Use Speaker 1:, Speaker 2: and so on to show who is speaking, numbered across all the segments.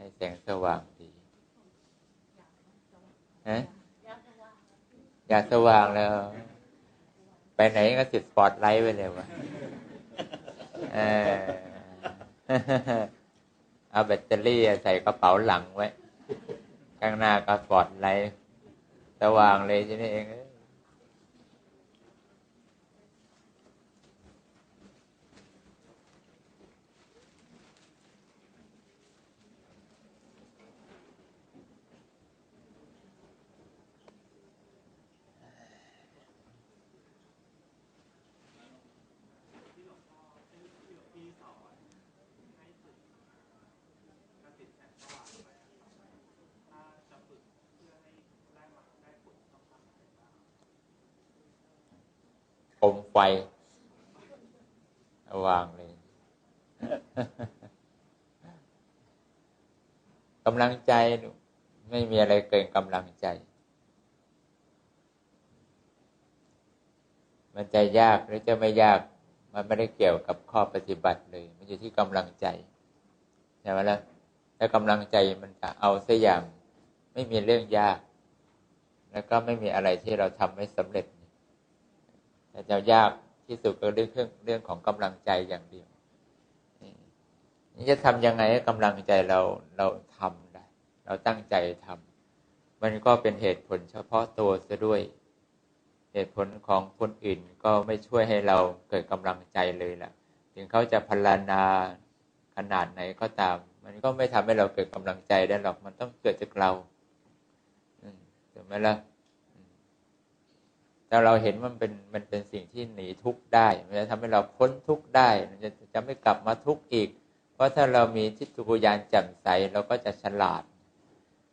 Speaker 1: ให้แสงสว่างดีฮะอยากสว่างแล้ว ไปไหนก็ติดสปอตไลท์ไปเลยวะเออเอาแบตเตอรี่ใส่กระเป๋าหลังไว้ ข้างหน้าก็สปอตไลท์สว่างเลยใช่ไหมเองเอมไฟวางเลยกำลังใจไม่มีอะไรเกินกำลังใจ มันจะยากหรือจะไม่ยาก มันไม่ได้เกี่ยวกับข้อปฏิบัติเลย มันอยู่ที่กำลังใจใช่ไหมล่ะถ้ากำลังใจมันจะเอาสัอย่าง ไม่มีเรื่องยาก แล้วก็ไม่มีอะไรที่เราทำไม่สำเร็จ แต่จะยากที่สุดก็เรื่องเรื่องของกำลังใจอย่างเดียวนี่จะทำยังไงให้กำลังใจเราเราทำได้เราตั้งใจทำมันก็เป็นเหตุผลเฉพาะตัวซะด้วย เหตุผลของคนอื่นก็ไม่ช่วยให้เราเกิดกำลังใจเลยล่ะ ถึงเขาจะพลานาขนาดไหนก็ตาม มันก็ไม่ทำให้เราเกิดกำลังใจได้หรอกมันต้องเกิดจากเราถูกไหมล่ะ แต่เราเห็นมันเป็นมันเป็นสิ่งที่หนีทุกข์ได้ มันจะทำให้เราพ้นทุกข์ได้ มันจะจะไม่กลับมาทุกข์อีก เพราะถ้าเรามีทิฏฐุญาณแจ่มใสเราก็จะฉลาด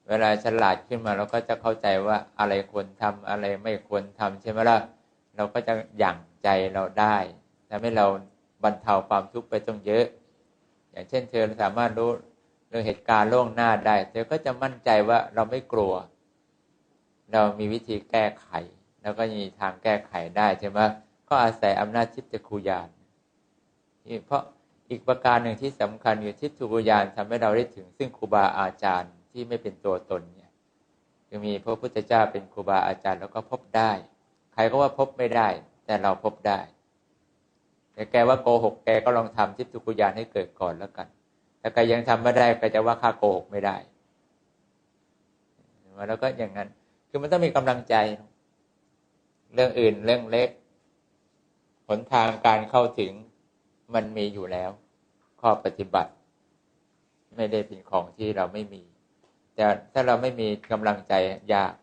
Speaker 1: เวลาฉลาดขึ้นมาเราก็จะเข้าใจว่าอะไรควรทำอะไรไม่ควรทำใช่ไหมล่ะ เราก็จะหยั่งใจเราได้ทำให้เราบรรเทาความทุกข์ไปต้องเยอะ อย่างเช่น เธอสามารถรู้เรื่องเหตุการณ์ล่วงหน้าได้ เธอก็จะมั่นใจว่าเราไม่กลัว เรามีวิธีแก้ไข แล้วก็มีทางแก้ไขได้ใช่ไหมก็อาศัยอำนาจทิฏฐิคุยานเพราะอีกประการหนึ่งที่สำคัญอยู่ทิฏฐิคุยานทำให้เราได้ถึง ซึ่งครูบาอาจารย์ที่ไม่เป็นตัวตนเนี่ยจะมีพระพุทธเจ้าเป็นครูบาอาจารย์แล้วก็พบได้ ใครก็ว่าพบไม่ได้ แต่เราพบได้แต่แกว่าโกหกแกก็ลองทำทิฏฐิคุยานให้เกิดก่อนแล้วกันถ้าแกยังทำไม่ได้ก็จะว่าข้าโกหกไม่ได้แล้วก็อย่างนั้นคือมันต้องมีกำลังใจ เรื่องอื่นเรื่องเล็กหนทางการเข้าถึงมันมีอยู่แล้ว ข้อปฏิบัติ ไม่ได้เป็นของที่เราไม่มี แต่ถ้าเราไม่มีกำลังใจยาก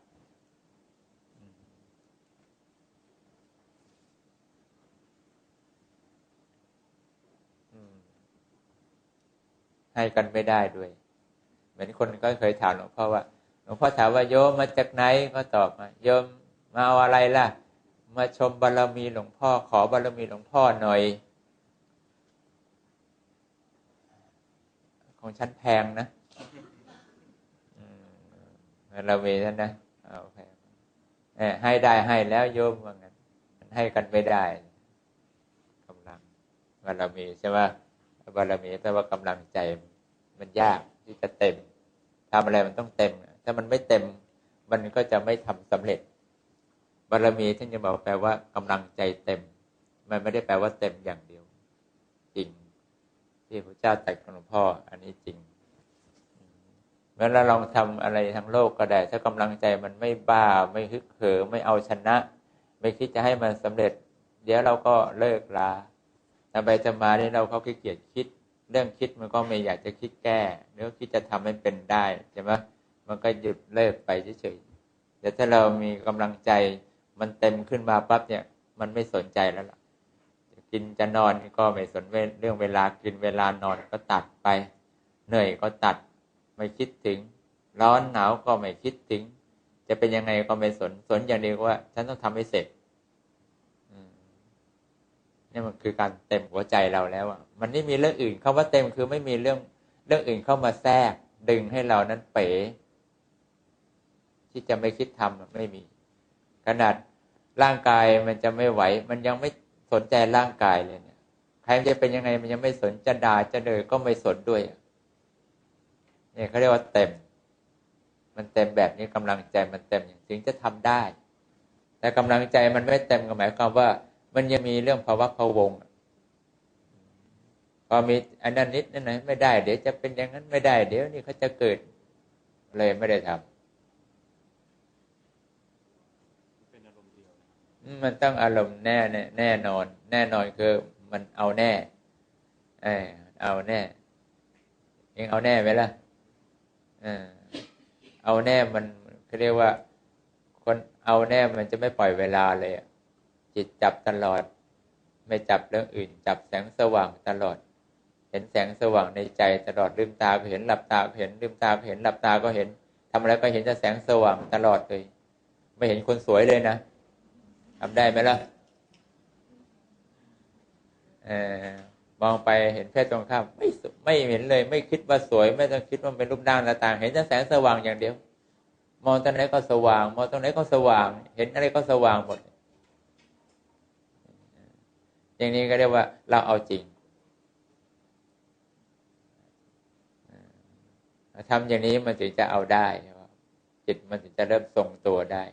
Speaker 1: ให้กันไม่ได้ด้วย เหมือนคนก็เคยถามหลวงพ่อว่าหลวงพ่อถามว่าโยมมาจากไหนก็ตอบมาโยม มาเอาอะไรล่ะ มาชมบารรมีหลวงพ่อขอบารรมีหลวงพ่อหน่อย ของฉันแพงนะบารรมีนั่นนะเอาแพงให้ได้ให้แล้วโยมว่างั้นมันให้กันไม่ได้กำลังบารรมีใช่ไหมบารรมีแต่ว่ากำลังใจมันยากที่จะเต็มทำอะไรมันต้องเต็ม ถ้ามันไม่เต็ม มันก็จะไม่ทำสำเร็จ บารมีท่านจะบอกแปลว่ากำลังใจเต็ม มันไม่ได้แปลว่าเต็มอย่างเดียว จริง ที่พระเจ้าตรัสกับหลวงพ่อ อันนี้จริงเมื่อเราลองทำอะไรทั้งโลกก็ได้ ถ้ากำลังใจมันไม่บ้าไม่ฮึกเหิมไม่เอาชนะ ไม่คิดจะให้มันสำเร็จ เดี๋ยวเราก็เลิกลาทำไปทำมาเนี่ยเราเขาขี้เกียจคิด เรื่องคิดมันก็ไม่อยากจะคิดแก้เนื้อคิดจะทำให้เป็นได้ใช่ไหมมันก็หยุดเลิกไปเฉยๆแต่ถ้าเรามีกำลังใจ มันเต็มขึ้นมาปั๊บเนี่ย มันไม่สนใจแล้วล่ะจะกินจะนอนก็ไม่สนเรื่องเวลากินเวลานอนก็ตัดไป เหนื่อยก็ตัด ไม่คิดถึง ร้อนหนาวก็ไม่คิดถึง จะเป็นยังไงก็ไม่สนสนอย่างเดียวว่า ฉันต้องทำให้เสร็จนี่มันคือการเต็มหัวใจเราแล้วอะ มันไม่มีเรื่องอื่นคาว่าเต็มคือไม่มีเรื่องเรื่องอื่นเข้ามาแทรกดึงให้เรานั้นเป๋ที่จะไม่คิดทำไม่มี ขนาดร่างกายมันจะไม่ไหว มันยังไม่สนใจร่างกายเลยเนี่ยใครจะเป็นยังไงมันยังไม่สนจะด่าจะเดินก็ไม่สนด้วยเนี่ยเขาเรียกว่าเต็ม มันเต็มแบบนี้กำลังใจมันเต็มอย่างถึงจะทำได้ แต่กำลังใจมันไม่เต็มก็หมายความว่า มันยังมีเรื่องภาวะพวงพอมีอันนั้นนิดนั่นไหนไม่ได้ เดี๋ยวจะเป็นอย่างนั้นไม่ได้ เดี๋ยวนี่เขาจะเกิดเลยไม่ได้ทำ มันต้องอารมณ์แน่แน่นอน แน่นอนคือมันเอาแน่เออเอาแน่เองเอาแน่ไหมล่ะเออเอาแน่มันเขาเรียกว่า คนเอาแน่มันจะไม่ปล่อยเวลาเลยจิตจับตลอด ไม่จับเรื่องอื่น จับแสงสว่างตลอด เห็นแสงสว่างในใจตลอดลืมตาก็เห็นหลับตาก็เห็นลืมตาก็เห็นหลับตาก็เห็นทำอะไรก็เห็นแต่แสงสว่างตลอดเลย ไม่เห็นคนสวยเลยนะ ทำได้ไหมล่ะมองไปเห็นเพศตรงข้ามไม่ไม่เห็นเลย ไม่คิดว่าสวย ไม่ต้องคิดว่าเป็นรูปร่างหน้าตาเห็นแต่แสงสว่างอย่างเดียว มองตรงไหนก็สว่าง มองตรงไหนก็สว่าง เห็นอะไรก็สว่างหมด อย่างนี้ก็เรียกว่าเราเอาจริงทำอย่างนี้มันถึงจะเอาได้จิตมันถึงจะเริ่มทรงตัวได้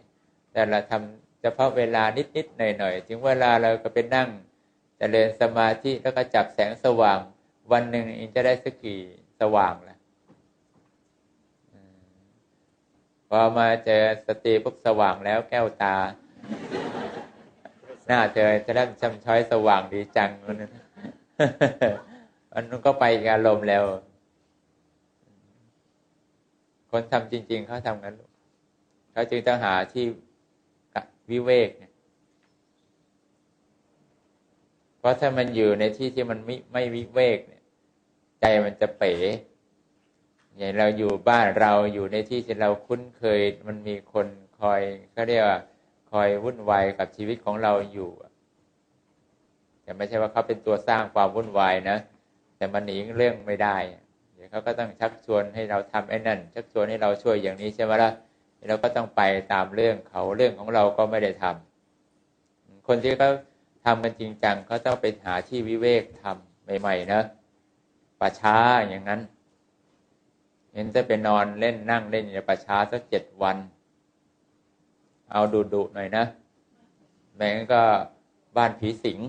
Speaker 1: แต่เราทำ เฉพาะเวลานิดๆหน่อยๆถึงเวลาเราก็ไปนั่งจเริญสมาธิแล้วก็จับแสงสว่าง วันหนึ่งเองจะได้สักกี่สว่างละพอมาเจอสติปุ๊บสว่างแล้วแก้วตา หน้าเจอจะได้ชำช้อยสว่างดีจังมันนั้นมันก็ไปอารมณ์แล้ว คนทำจริง ๆเขาทำงั้นเขาจึงต้องหาที่ วิเวกเนี่ยเพราะถ้ามันอยู่ในที่ที่มันไม่ไม่วิเวกเนี่ย ใจมันจะเป๋อย่างเราอยู่บ้านเราอยู่ในที่ที่เราคุ้นเคย มันมีคนคอยเขาเรียกว่า คอยวุ่นวายกับชีวิตของเราอยู่แต่ไม่ใช่ว่าเขาเป็นตัวสร้างความวุ่นวายนะแต่มันหนีเรื่องไม่ได้เดี๋ยวเขาก็ต้องชักชวนให้เราทำไอ้นั่นชักชวนให้เราช่วยอย่างนี้ใช่ไหมละ่ะ เราก็ต้องไปตามเรื่องเขาเรื่องของเราก็ไม่ได้ทำคนที่เขาทำกันจริงจังเขาต้องไปหาที่วิเวกทำใหม่ๆนะป่าช้าอย่างนั้นเห็นจะไปนอนเล่นนั่งเล่นในป่าช้าสักเจ็ดวัน เอาดูดุหน่อยนะแม่งก็บ้านผีสิง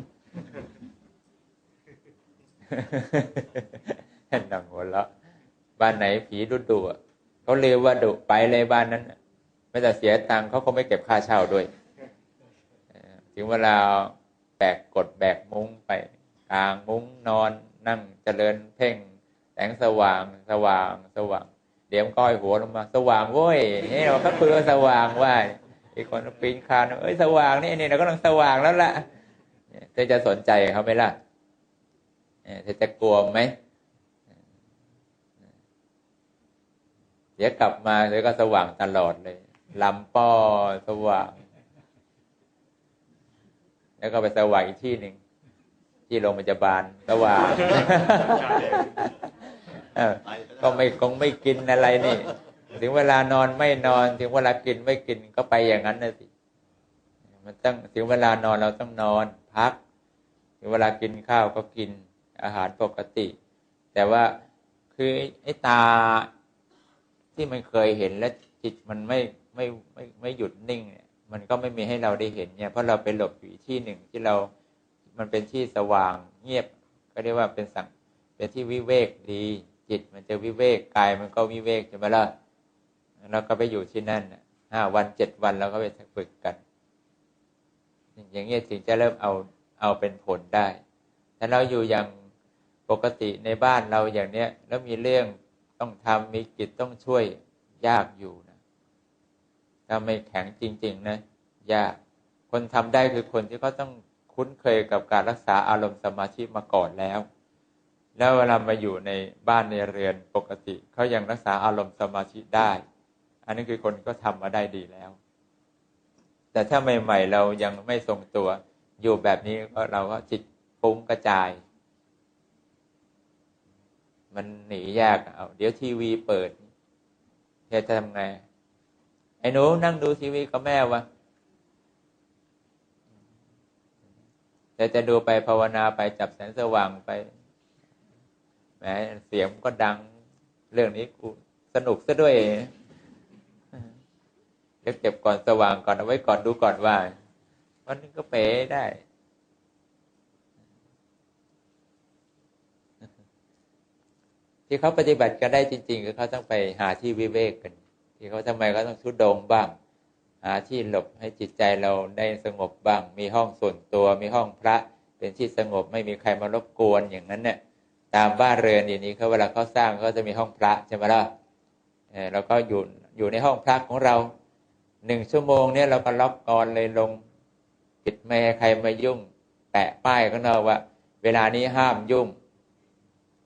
Speaker 1: ห็นดังหัวละบ้านไหนผีดุดุเขาเรียกว่าดุไปเลยบ้านนั้น ไม่แต่เสียตังค์เขาก็ไม่เก็บค่าเช่าด้วยถึงเวลาแบกกดแบกมุ้งไปกลางมุ้งนอนนั่งเจริญเพ่งแสงสว่างสว่างสว่าง เดี๋ยวก้อยหัวลงมา สว่างเว้ยนี่เราก็คุยว่าสว่างว่าอีกคนปีนคานเอ้ยสว่างนี่นี่เราก็ต้องสว่างแล้วล่ะเธอจะสนใจเขาไหมล่ะเธอจะกลัวไหมเดี๋ยวกลับมาเธอก็สว่างตลอดเลย ลำป้อสว่าง แล้วก็ไปสว่างอีกที่หนึ่งที่โรงพยาบาลสว่างก็ไม่คงไม่กินอะไรนี่ ถึงเวลานอนไม่นอน ถึงเวลากินไม่กินก็ไปอย่างนั้นนะสิมันต้องถึงเวลานอนเราต้องนอนพัก ถึงเวลากินข้าวก็กินอาหารปกติ แต่ว่าคือไอ้ตาที่มันเคยเห็นแล้วจิตมันไม่ ไม่ไม่ไม่หยุดนิ่งเนี่ยมันก็ไม่มีให้เราได้เห็นเนี่ยเพราะเราไปหลบอยู่ที่หนึ่งที่เรา มันเป็นที่สว่างเงียบ ก็เรียกว่าเป็นสังเป็นที่วิเวกดี จิตมันจะวิเวกกายมันก็วิเวกใช่ไหมล่ะเราก็ไปอยู่ที่นั่นห้าวันเจ็ดวันเราก็ไปฝึกกัน อย่างเงี้ยถึงจะเริ่มเอาเอาเป็นผลได้ถ้าเราอยู่อย่างปกติในบ้านเราอย่างเนี้ยแล้วมีเรื่องต้องทำมีกิจต้องช่วยยากอยู่นะ ถ้าไม่แข็งจริง ๆ นะยากคนทำได้คือคนที่เขาต้องคุ้นเคยกับการรักษาอารมณ์สมาธิมาก่อนแล้ว แล้วเวลามาอยู่ในบ้านในเรือนปกติเขายังรักษาอารมณ์สมาธิได้ อันนี้คือคนก็ทำมาได้ดีแล้ว แต่ถ้าใหม่ ๆ เรายังไม่ทรงตัว อยู่แบบนี้ก็เราก็จิตฟุ้งกระจาย มันหนียากเอาเดี๋ยวทีวีเปิดเธอจะทำไง ไอ้หนูนั่งดูทีวีกับแม่วะแต่จะดูไปภาวนาไปจับแสงสว่างไปแหมเสียงก็ดัง เรื่องนี้กูสนุกซะด้วยเดี๋ยวเก็บก่อนสว่างก่อนเอาไว้ก่อนดูก่อนว่าวันนึงก็เป๋ได้ที่เขาปฏิบัติกันได้จริง ๆ คือเขาต้องไปหาที่วิเวกกัน ที่เขาทำไมเขาต้องชุดโดงบ้าง หาที่หลบให้จิตใจเราได้สงบบ้าง มีห้องส่วนตัวมีห้องพระเป็นที่สงบไม่มีใครมารบกวนอย่างนั้นเนี่ยตามบ้านเรือนอย่างนี้เขาเวลาเขาสร้างเขาจะมีห้องพระใช่ไหมล่ะเออเราก็อยู่อยู่ในห้องพระของเราหนึ่งชั่วโมงเนี่ยเราก็ล็อกกรเลยลงปิดไม่ให้ใครมายุ่ง แปะป้ายข้างนอกว่า เวลานี้ห้ามยุ่ง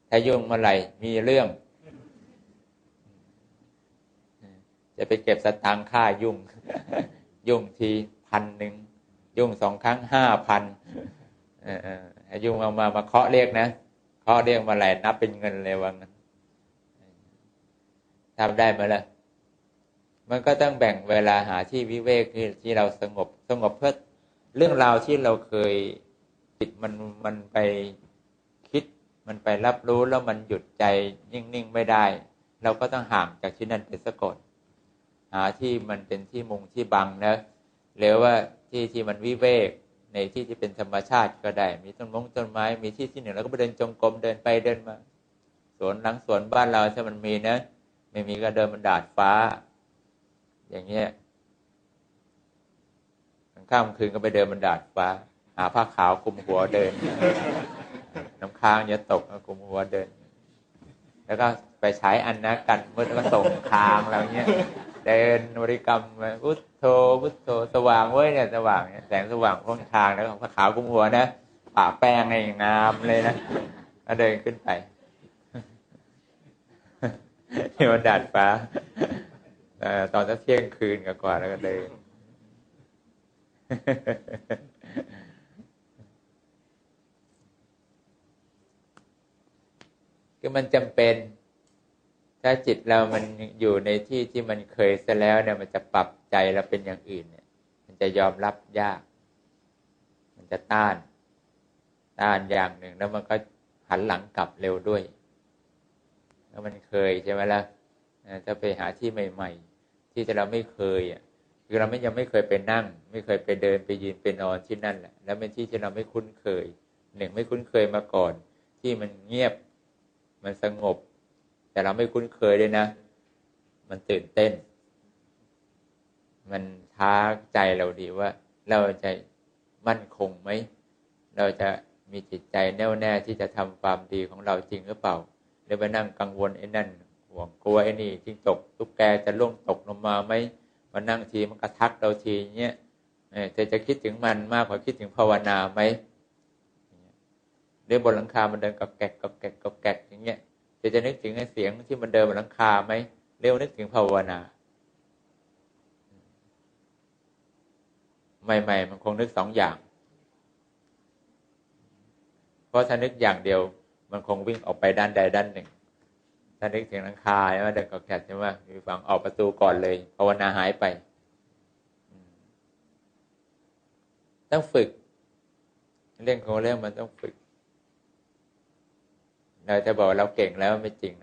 Speaker 1: ถ้ายุ่งเมื่อไหร่มีเรื่อง จะไปเก็บสตางค่ายุ่ง ยุ่งทีพันหนึ่งยุ่งสองครั้งห้าพันเออเออยุ่งเอามามาเคาะเรียกนะเคาะเรียกมาไหร่นับเป็นเงินเลยว่างั้นทำได้ไหมล่ะมันก็ต้องแบ่งเวลาหาที่วิเวกที่เราสงบสงบเพื่อเรื่องราวที่เราเคยจิตมันมันไปคิดมันไปรับรู้แล้วมันหยุดใจนิ่ง ๆ ไม่ได้ เราก็ต้องห่างจากที่นั่นไปสะกดาที่มันเป็นที่มุงที่บังนะหรือว่าที่ที่มันวิเวกในที่ที่เป็นธรรมชาติก็ได้ มีต้นมงต้นไม้ มีที่ที่หนึ่งแล้วก็ไปเดินจงกรมเดินไปเดินมา สวนหลังสวนบ้านเราถ้ามันมีนะ ไม่มีก็เดินบนดาดฟ้า อย่างเงี้ยข้ามคืนก็ไปเดินบนดาดฟ้า หาผ้าขาวคุมหัวเดิน น้ำค้างจะตกคุมหัวเดิน แล้วก็ไปใช้อันนะกันเมืดก็ส่งคางอะไรเงี้ย เดินบริกรรมพุทโธพุทโธสว่างเว้ยเนี่ยสว่างเนี่ยแสงสว่างพ้นทางแล้วผ้าขาวคุมหัวนะปะแป้งให้งามเลยนะเดินขึ้นไปที่บนดาดฟ้าตอนจะเที่ยงคืนกว่าแล้วก็เดินคือมันจำเป็น ถ้าจิตเรามันอยู่ในที่ที่มันเคยซะแล้วเนี่ยมันจะปรับใจเราเป็นอย่างอื่นเนี่ย มันจะยอมรับยาก มันจะต้าน ต้านอย่างหนึ่งแล้วมันก็หันหลังกลับเร็วด้วย แล้วมันเคยใช่ไหมล่ะถ้าไปหาที่ใหม่ ๆ ที่เราไม่เคยอะคือเราไม่ยังไม่เคยไปนั่ง ไม่เคยไปเดินไปยืนไปนอนที่นั่นแหละ แล้วเป็นที่ที่เราไม่คุ้นเคยหนึ่งไม่คุ้นเคยมาก่อน ที่มันเงียบมันสงบ แต่เราไม่คุ้นเคยเลยนะ มันตื่นเต้น มันท้าใจเราดีว่า เราจะมั่นคงไหม เราจะมีจิตใจแน่วแน่ที่จะทำความดีของเราจริงหรือเปล่าหรือไปนั่งกังวลไอ้นั่นห่วงกลัวไอ้นี่ทิ้งตกตุ๊กแกจะล่วงตกลงมาไหมมานั่งทีมันกระทักเราทีเงี้ยเธอจะคิดถึงมันมากกว่าคิดถึงภาวนาไหมเดินบนหลังคามันเดินกับแกกกับแกกกับแกกอย่างเงี้ย จะจะนึกถึงไอ้เสียงที่มันเดินบนหลังคาไหมเร็วนึกถึงภาวนา ใหม่ ๆ มันคงนึกสองอย่าง เพราะถ้านึกอย่างเดียว มันคงวิ่งออกไปด้านใดด้านหนึ่ง ถ้านึกถึงหลังคาใช่ไหมเด็กก็แคดใช่ไหมมีฝังออกประตูก่อนเลย ภาวนาหายไปต้องฝึก เรื่องของเรื่องมันต้องฝึก เราจะบอกเราเก่งแล้วไม่จริง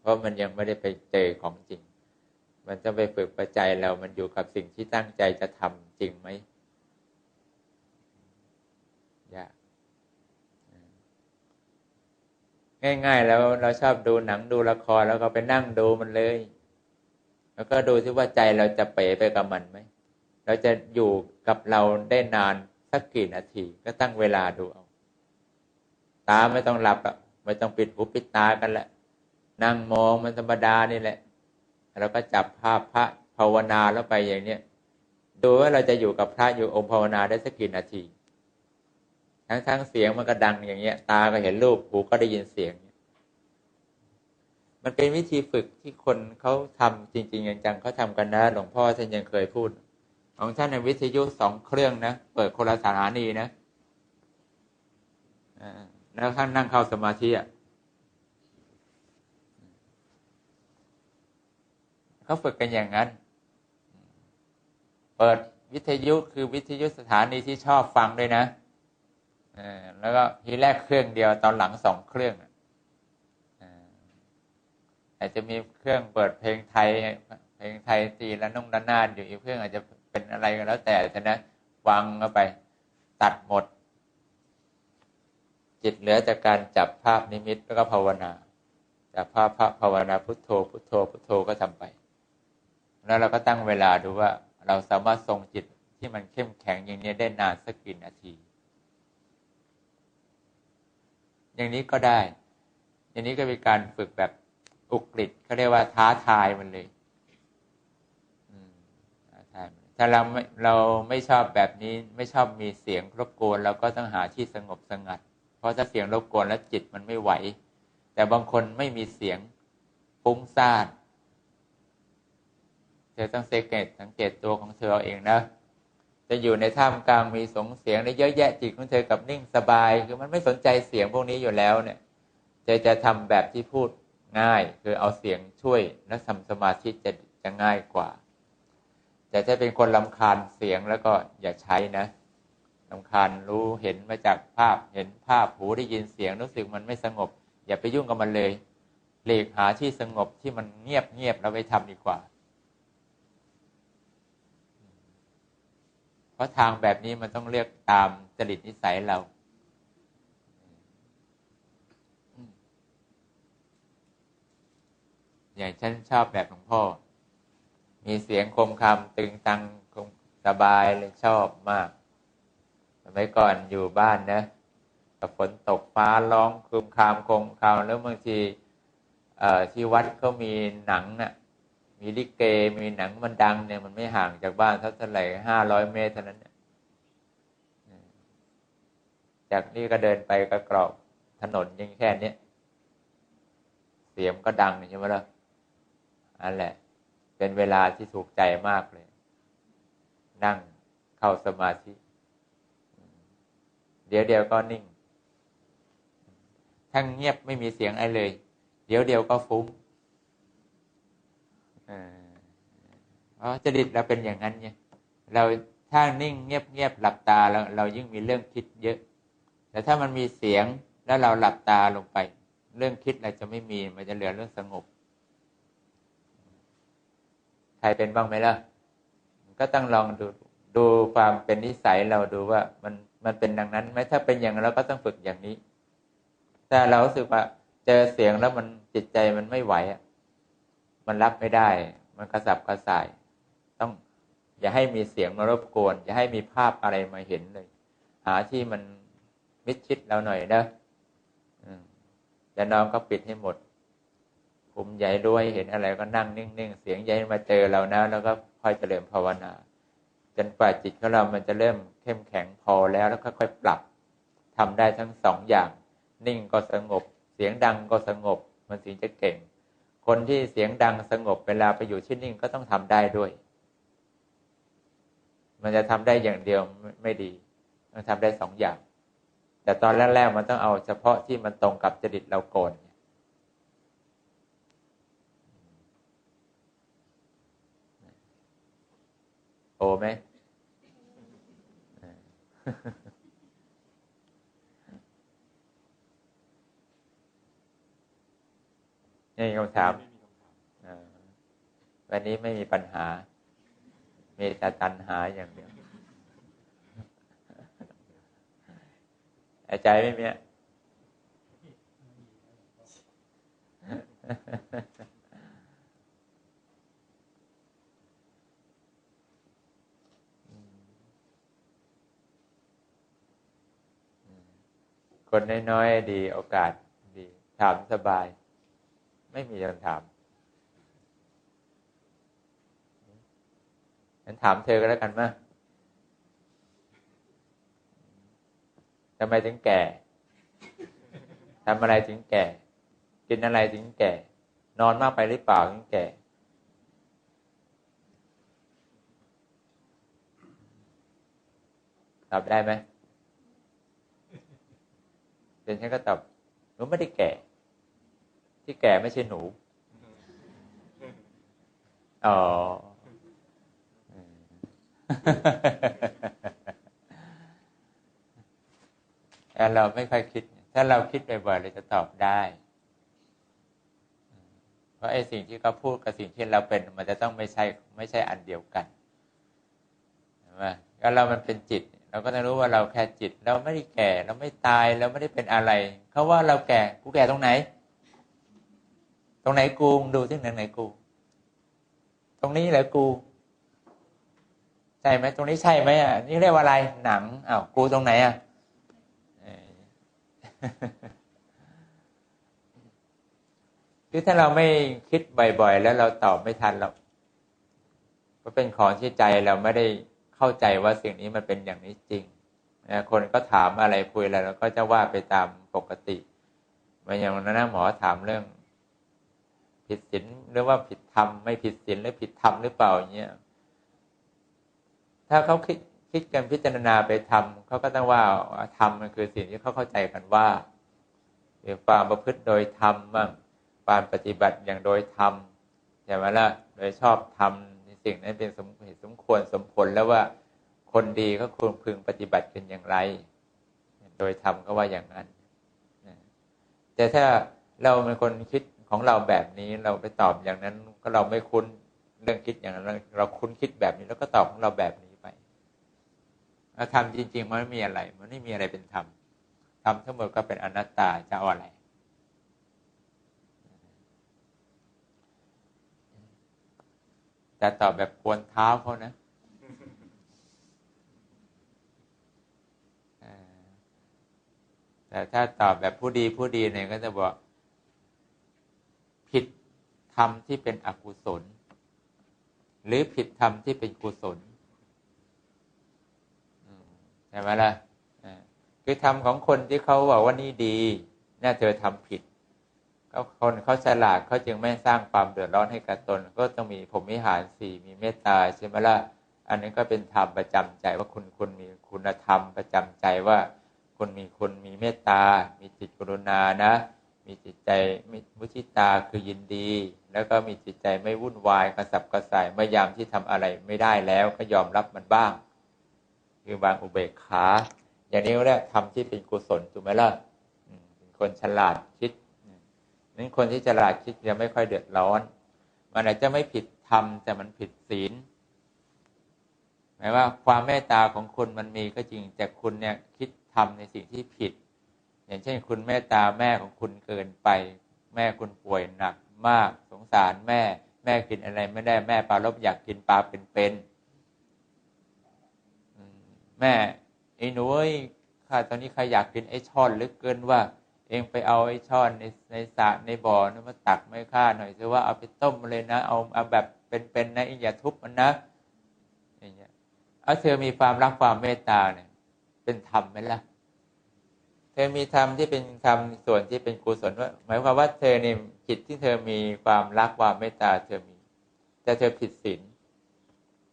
Speaker 1: เพราะมันยังไม่ได้ไปเจอของจริง มันจะไปฝึกปัจจัยเรา มันอยู่กับสิ่งที่ตั้งใจจะทำจริงไหมยากง่าย ๆ แล้วเราชอบดูหนังดูละครแล้วก็ไปนั่งดูมันเลย แล้วก็ดูที่ว่าใจเราจะเป๋ไปกับมันไหม เราจะอยู่กับเราได้นานสักกี่นาที ก็ตั้งเวลาดูเอา ตาไม่ต้องหลับอะ ไม่ต้องปิดหูปิดตากันแหละ นั่งมองมันธรรมดานี่แหละแล้วก็จับภาพพระภาวนาแล้วไปอย่างเนี้ยดูว่าเราจะอยู่กับพระอยู่องค์ภาวนาได้สักกี่นาที ทั้งทั้งเสียงมันก็ดังอย่างเงี้ย ตาก็เห็นรูปหูก็ได้ยินเสียง มันเป็นวิธีฝึกที่คนเขาทำจริงๆอย่างจังเขาทำกันนะหลวงพ่อท่านยังเคยพูด ของท่านในวิทยุสองเครื่องนะ เปิดคนละสถานีนะอ่า แล้วท่านนั่งเข้าสมาธิอะเขาฝึกกันอย่างนั้น เปิดวิทยุคือวิทยุสถานีที่ชอบฟังด้วยนะแล้วก็ทีแรกเครื่องเดียวตอนหลังสองเครื่องอาจจะมีเครื่องเปิดเพลงไทย เพลงไทยตีและนุ่งระนาดอยู่อีกเครื่องอาจจะเป็นอะไรก็แล้วแต่แต่นะวางเข้าไป ตัดหมด จิตเหลือจากการจับภาพนิมิตแล้วก็ภาวนาจับภาพภาวนาพุทโธ พุทโธ พุทโธก็ทำไป แล้วเราก็ตั้งเวลาดูว่าเราสามารถทรงจิตที่มันเข้มแข็งอย่างนี้ได้นานสักกี่นาที อย่างนี้ก็ได้ อย่างนี้ก็เป็นการฝึกแบบอุกฤษเขาเรียกว่าท้าทายมันเลยถ้าเราไม่เราไม่ชอบแบบนี้ไม่ชอบมีเสียงรบกวนเราก็ต้องหาที่สงบสงัด ราะถ้าเสียงรบกวนแล้วจิตมันไม่ไหว แต่บางคนไม่มีเสียงฟุ้งซ่านเธอต้องสังเกตสังเกตตัวของเธอเองนะ จะอยู่ในท่ามกลางมีสงเสียงได้เยอะแยะจิตของเธอกับนิ่งสบาย คือมันไม่สนใจเสียงพวกนี้อยู่แล้วเนี่ยจะจะทำแบบที่พูดง่าย คือเอาเสียงช่วยและทำสมาธิจะจะง่ายกว่า แต่ถ้าเป็นคนลำคาญเสียงแล้วก็อย่าใช้นะ ลำคาญรู้เห็นมาจากภาพเห็นภาพหูได้ยินเสียงรู้สึกมันไม่สงบ อย่าไปยุ่งกับมันเลยหลีกหาที่สงบที่มันเงียบเงียบแล้วไปทำดีกว่า เพราะทางแบบนี้มันต้องเรียกตามจริตนิสัยเรา อย่างฉันชอบแบบหลวงพ่อ มีเสียงคมคำตึงตังสบายเลยชอบมาก สมัยก่อนอยู่บ้านนะฝนตกฟ้าร้องคืมคามคมคามแล้วบางทีที่วัดเขามีหนังน่ะมีลิเกมีหนังมันดังเนี่ยมันไม่ห่างจากบ้านเท่าไหร่ห้าร้อยเมตรเท่านั้นจากนี่ก็เดินไปก็กรอบถนนยังแค่นี้เสียงก็ดังใช่ไหมล่ะอันแหละ เป็นเวลาที่ถูกใจมากเลย นั่งเข้าสมาธิ ดี๋ยวเดียวก็นิ่งทั้งเงียบไม่มีเสียงอะไรเลย เดี๋ยวเดียวก็ฟุ้งเพราะจริตเราเป็นอย่างนั้นไงเราถ้านิ่งเงียบเงียบหลับตาเราเรายิ่งมีเรื่องคิดเยอะ แต่ถ้ามันมีเสียงแล้วเราหลับตาลงไป เรื่องคิดเราจะไม่มีมันจะเหลือเรื่องสงบ ใครเป็นบ้างไหมล่ะก็ต้องลองดูดูความเป็นนิสัยเราดูว่ามัน มันเป็นดังนั้นไหมถ้าเป็นอย่างนั้นเราก็ต้องฝึกอย่างนี้แต่เราสึกว่าเจอเสียงแล้วมันจิตใจมันไม่ไหวอะมันรับไม่ได้ มันกระสับกระส่าย ต้องอย่าให้มีเสียงมารบกวน อย่าให้มีภาพอะไรมาเห็นเลย หาที่มันมิดชิดเราหน่อยนะจะนอนก็ปิดให้หมดคุมใหญ่ด้วยเห็นอะไรก็นั่งนิ่งๆ เสียงใหญ่มาเจอเรานะ แล้วก็ค่อยเจริญภาวนา จนกว่าจิตของเรามันจะเริ่ม เข้มแข็งพอแล้วแล้วค่อยๆปรับทำได้ทั้งสองอย่าง นิ่งก็สงบ เสียงดังก็สงบ มันถึงจะเก่ง คนที่เสียงดังสงบเวลาไปอยู่ที่นิ่งก็ต้องทำได้ด้วย มันจะทำได้อย่างเดียวไม่ดีต้องทำได้สองอย่าง แต่ตอนแรกๆมันต้องเอาเฉพาะที่มันตรงกับจริตเราโกนโอไหม นี่คำถามวันนี้ไม่มีปัญหา มีแต่ตัณหาอย่างเดียวใจไม่มี คนน้อยๆดีโอกาสดี ถามสบาย ไม่มีคำถามฉันถามเธอก็แล้วกันมาทำไมถึงแก่ทำอะไรถึงแก่ กินอะไรถึงแก่ นอนมากไปหรือเปล่าถึงแก่ตอบได้ไหม เดี๋ยวฉันก็ตอบหนูไม่ได้แก่ ที่แก่ไม่ใช่หนูอ๋อแต่เราไม่ค่อยคิด ถ้าเราคิดบ่อยๆเราจะตอบได้ เพราะไอ้สิ่งที่เขาพูดกับสิ่งที่เราเป็น มันจะต้องไม่ใช่ ไม่ใช่อันเดียวกันใช่ไหมก็เรามันเป็นจิต เราก็ต้องรู้ว่าเราแค่จิต เราไม่ได้แก่ เราไม่ตายเราไม่ได้เป็นอะไรเขาว่าเราแก่กูแก่ตรงไหน ตรงไหนกูดูที่ไหนไหนกู ตรงนี้แหละกูใช่ไหมตรงนี้ใช่ไหมอะนี่เรียกว่าอะไรหนังอ้าวกูตรงไหนอะคือถ้าเราไม่คิดบ่อย ๆ แล้วเราตอบไม่ทันเราก็เป็นของที่ใจเราไม่ได้ เข้าใจว่าสิ่งนี้มันเป็นอย่างนี้จริงนะคนก็ถามอะไรคุยอะไรเราก็จะว่าไปตามปกติมือนอย่างนั้นนะหมอถามเรื่อง ผิดศีลหรือว่าผิดธรรมไม่ผิดศีลหรือผิดธรรมหรือเปล่าอย่างเงี้ยถ้าเขาคิดคิดกันพิจารณาไปทำเขาก็ต้องว่าธรรมมันคือสิ่งที่เขาเข้าใจกันว่าเป็นความประพฤติโดยธรรมบ้างการปฏิบัติอย่างโดยธรรมใช่ไหมล่ะโดยชอบทำใน สิ่งนั้นเป็นสมเหตุสมควรสมผลแล้วว่าคนดีก็ควรพึงปฏิบัติกันอย่างไร โดยธรรมก็ว่าอย่างนั้นแต่ถ้าเราเป็นคนคิดของเราแบบนี้เราไปตอบอย่างนั้นก็เราไม่คุ้นเรื่องคิดอย่างนั้น เราคุ้นคิดแบบนี้แล้วก็ตอบของเราแบบนี้ไปธรรมจริง ๆ มันไม่มีอะไร มันไม่มีอะไรเป็นธรรมธรรมทั้งหมดก็เป็นอนัตตาจะเอาอะไร แต่ตอบแบบควนเท้าเขานะแต่ถ้าตอบแบบผู้ดีผู้ดีเนี่ยก็จะบอกผิดธรรมที่เป็นอกุศล หรือผิดธรรมที่เป็นกุศลใช่ไหมล่ะคือธรรมของคนที่เขาบอกว่านี่ดีน่าเธอทำผิด ก็คนเขาฉลาดเขาจึงไม่สร้างความเดือดร้อนให้กับตน ก็ต้องมีผมวิหารสี่มีเมตตาใช่ไหมล่ะอันนี้ก็เป็นธรรมประจำใจว่าคุณคุณมีคุณธรรมประจำใจว่าคุณมีคุณมีเมตตา มีจิตกรุณานะ มีจิตใจมุทิตาคือยินดี แล้วก็มีจิตใจไม่วุ่นวายกระสับกระส่ายเมื่อยามที่ทำอะไรไม่ได้แล้วก็ยอมรับมันบ้าง คือบางอุเบกขา อย่างนี้เรียกทำที่เป็นกุศลถูกไหมล่ะเป็นคนฉลาดคิด นั้นคนที่ฉลาดคิดจะไม่ค่อยเดือดร้อน มันอาจจะไม่ผิดธรรมแต่มันผิดศีลหมายว่าความเมตตาของคุณมันมีก็จริงแต่คุณเนี่ยคิดทำในสิ่งที่ผิด อย่างเช่น คุณเมตตาแม่ของคุณเกินไป แม่คุณป่วยหนักมากสงสารแม่ แม่กินอะไรไม่ได้แม่ปลาลบอยากกินปลาเป็นๆแม่ไอ้หนูข้าตอนนี้ใครอยากกินไอ้ช่อนลึกเกินว่า เองไปเอาไอ้ช่อนในในสระในบ่อนะมาตักไม่ค่าหน่อยถือว่าเอาไปต้มเลยนะ เอาเอาแบบเป็นๆนะอย่าทุบมันนะอย่างเงี้ยเอาเธอมีความรักความเมตตาเนี่ย เป็นธรรมไหมล่ะ เธอมีธรรมที่เป็นธรรมส่วนที่เป็นกุศลว่าหมายความว่าเธอเนี่ยจิตที่เธอมีความรักความเมตตา เธอมี แต่เธอผิดศีล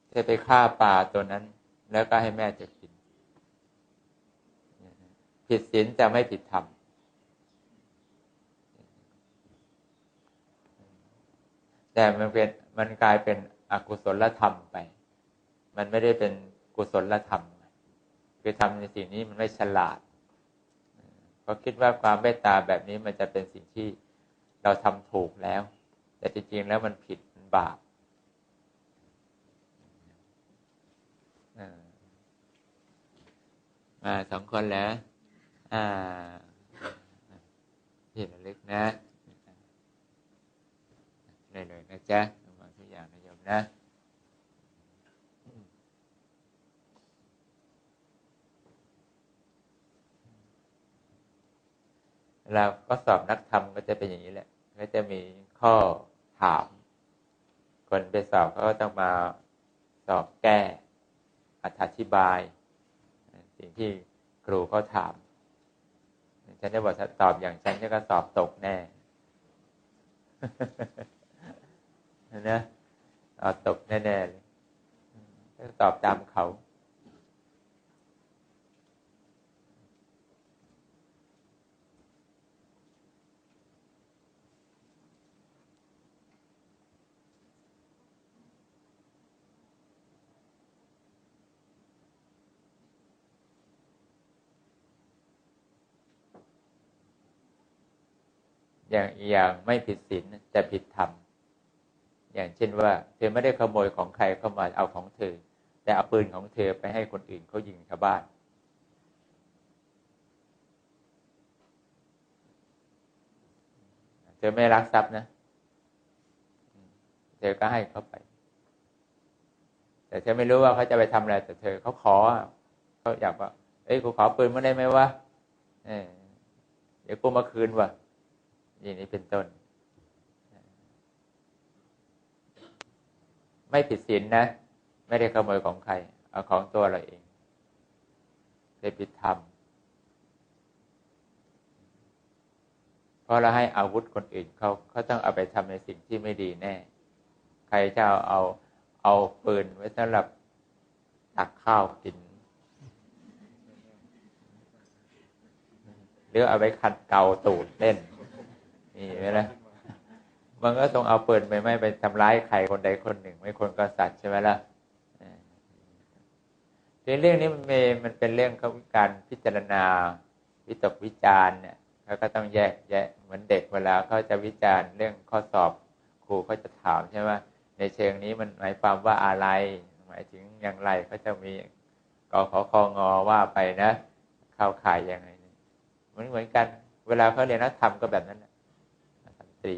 Speaker 1: เธอไปฆ่าปลาตัวนั้น แล้วก็ให้แม่เธอกินผิดศีลจะไม่ผิดธรรม แต่มันเป็นมันกลายเป็นอกุศลธรรมไป มันไม่ได้เป็นกุศลธรรม คือทำในสิ่งนี้มันไม่ฉลาดเพราคิดว่าความเมตตาแบบนี้มันจะเป็นสิ่งที่เราทำถูกแล้ว แต่จริงๆแล้วมันผิดมันบาปมาสองคนแล้วอ่าที่ระลึกนะ ได้เลยนะจ๊ะบางทุกอย่างนะโยมนะเราก็สอบนักธรรมก็จะเป็นอย่างนี้แหละ ก็จะมีข้อถาม คนไปสอบเขาก็ต้องมาสอบแก้อธิบาย สิ่งที่ครูเขาถาม ฉันได้บอกตอบอย่างฉันก็สอบตกแน่ นะตกแน่ๆเลยตอบตามเขา อย่างอย่างไม่ผิดศีลแต่ผิดธรรม อย่างเช่นว่า เธอไม่ได้ขโมยของใครเข้ามาเอาของเธอ แต่เอาปืนของเธอไปให้คนอื่นเขายิงชาวบ้านเธอไม่รักทรัพย์นะเธอก็ให้เขาไป แต่เธอไม่รู้ว่าเขาจะไปทำอะไร แต่เธอเขาขอเขาอยากว่า เอ้ยกูขอปืนมาได้ไหมวะเเดี๋ยวกูมาคืนวะอย่างนี้เป็นต้น ไม่ผิดศีลนะ ไม่ได้ขโมยของใคร เอาของตัวเราเองได้ผิดธรรมเพราะเราให้อาวุธคนอื่นเขาเขาต้องเอาไปทำในสิ่งที่ไม่ดีแน่ ใครจะเอาเอาเอาปืนไว้สำหรับตักข้าวกิน หรือเอาไว้คันเกาตูดเล่นนี่ไหมล่ะ มันก็ต้องเอาปืนไปไม่ไปทำร้ายใครคนใดคนหนึ่ง ไม่คนก็สัตว์ใช่ไหมล่ะทีเรื่องนี้มันมันเป็นเรื่องของการพิจารณาวิตกวิจารณ์เนี่ยเขาก็ต้องแยกแยะเหมือนเด็กเวลาเขาจะวิจารณ์เรื่องข้อสอบครูเขาจะถามใช่ไหมในเชิงนี้มันหมายความว่าอะไร หมายถึงอย่างไรเขาจะมีกอขอคองอว่าไปนะเข้าข่ายยังไงมันเหมือนกัน เวลาเขาเรียนนักธรรมก็แบบนั้นสันตรี